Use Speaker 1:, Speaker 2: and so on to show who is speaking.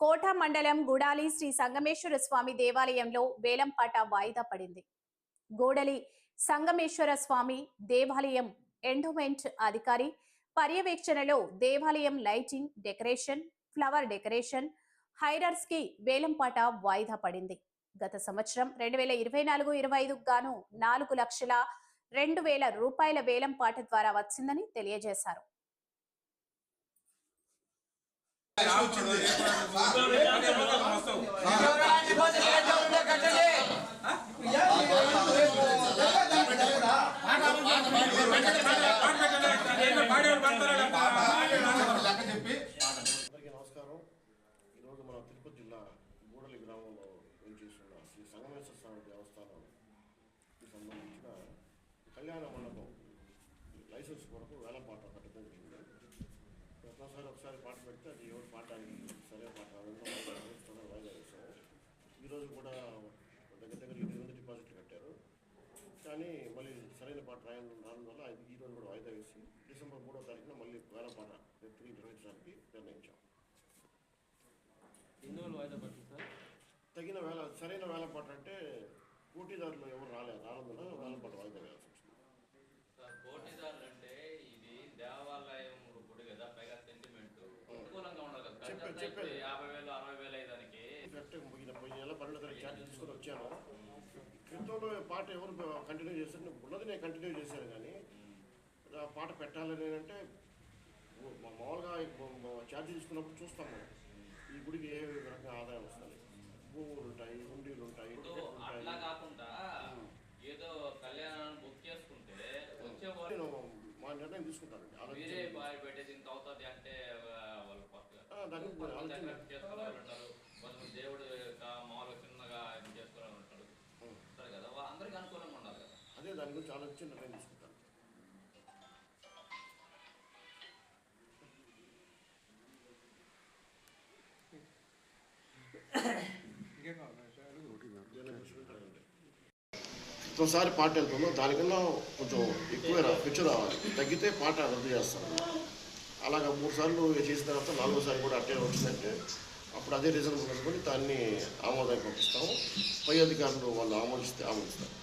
Speaker 1: కోట మండలం గుడాలి శ్రీ సంగమేశ్వర స్వామి దేవాలయంలో వేలంపాట వాయిదా పడింది. గోడలి సంగమేశ్వర స్వామి దేవాలయం ఎండోమెంట్ అధికారి పర్యవేక్షణలో దేవాలయం లైటింగ్ డెకరేషన్ ఫ్లవర్ డెకరేషన్ హైరర్స్కి వేలంపాట వాయిదా పడింది. గత సంవత్సరం రెండు వేల ఇరవై నాలుగు ఇరవై ఐదు గాను నాలుగు లక్షల రెండు వేల రూపాయల వేలంపాట ద్వారా వచ్చిందని తెలియజేశారు.
Speaker 2: నమస్కారం. ఈరోజు మన తిరుపతి జిల్లా గూడలి గ్రామంలో శ్రీ సంగమేశ్వర స్వామి దేవస్థానంకి సంబంధించిన కళ్యాణ మండపం లైసెన్స్ కొరకు వేలపాట కట్టడం ప్రతిసారి ఒకసారి పాట పెడితే అది ఎవరు పాడడానికి సరే పాట తొందరగా వాయిదా వేసాము ఈరోజు కూడా దగ్గర దగ్గర ఎనిమిది మంది డిపాజిట్లు కట్టారు. కానీ మళ్ళీ సరైన పాట రాయడం రావడం వల్ల ఈ రోజు కూడా వాయిదా వేసి డిసెంబర్ మూడో తారీఖున మళ్ళీ వేల పాట తిరిగి నిర్వహించడానికి నిర్ణయించాం.
Speaker 3: ఎన్ని వాయిదా పడుతుంది సార్?
Speaker 2: తగిన వేల సరైన వేల పాట అంటే పోటీదారులు ఎవరు రాలేదు రానందున వేల పాట వాయిదా వేయాల్సి వచ్చింది
Speaker 4: సార్ పోటీదారులు అంటే ఇది దేవాలయం గుడి కదా పైగా సెంటిమెంట్ అనుకూలంగా ఉండాలి కదా
Speaker 2: చెప్పాను, చెప్పాను.
Speaker 4: యాభై వేలు అరవై వేలు అయ్యేదానికి
Speaker 2: కరెక్ట్గా పోయిన పోయిన నెల పన్నెండు తారీఖు ఛార్జ్ తీసుకొని వచ్చాను. క్రితంలో పాట ఎవరు కంటిన్యూ చేశారు? ఉన్నది నేను కంటిన్యూ చేశాను కానీ ఆ పాట పెట్టాలని అంటే మామూలుగా ఛార్జ్ తీసుకున్నప్పుడు చూస్తాం మనం. ఈ గుడికి ఏ రకంగా ఆదాయం వస్తుంది? భూములు ఉంటాయి హుండీలు ఉంటాయి
Speaker 4: అట్లా కాకుండా ఏదో కళ్యాణాన్ని బుక్ చేసుకుంటే వచ్చే
Speaker 2: మా నిర్ణయం
Speaker 4: మీరే పెట్టేసి ఇంత అవుతుంది వాళ్ళు
Speaker 2: ఆలోచన.
Speaker 4: దేవుడు మామూలుగా చిన్నగా ఇది చేసుకునే వాళ్ళు ఉంటారు సరే కదా వా- అందరికీ అనుకూలంగా ఉండాలి కదా.
Speaker 2: అదే దాని గురించి ఆలోచించి నిర్ణయం తీసుకుంటాను. ఒకసారి పాట ఉందో దానికన్నా కొంచెం ఎక్కువ రా పిక్చర్ రావాలి తగ్గితే పాట రద్దు చేస్తాను. అలాగ మూడు సార్లు చేసిన తర్వాత నాలుగోసారి కూడా అట్టే వచ్చిందంటే అప్పుడు అదే రీజన్ పట్టుకొని దాన్ని ఆమోదానికి పంపిస్తాము. పై అధికారులు వాళ్ళు ఆమోదిస్తే ఆమోదిస్తారు.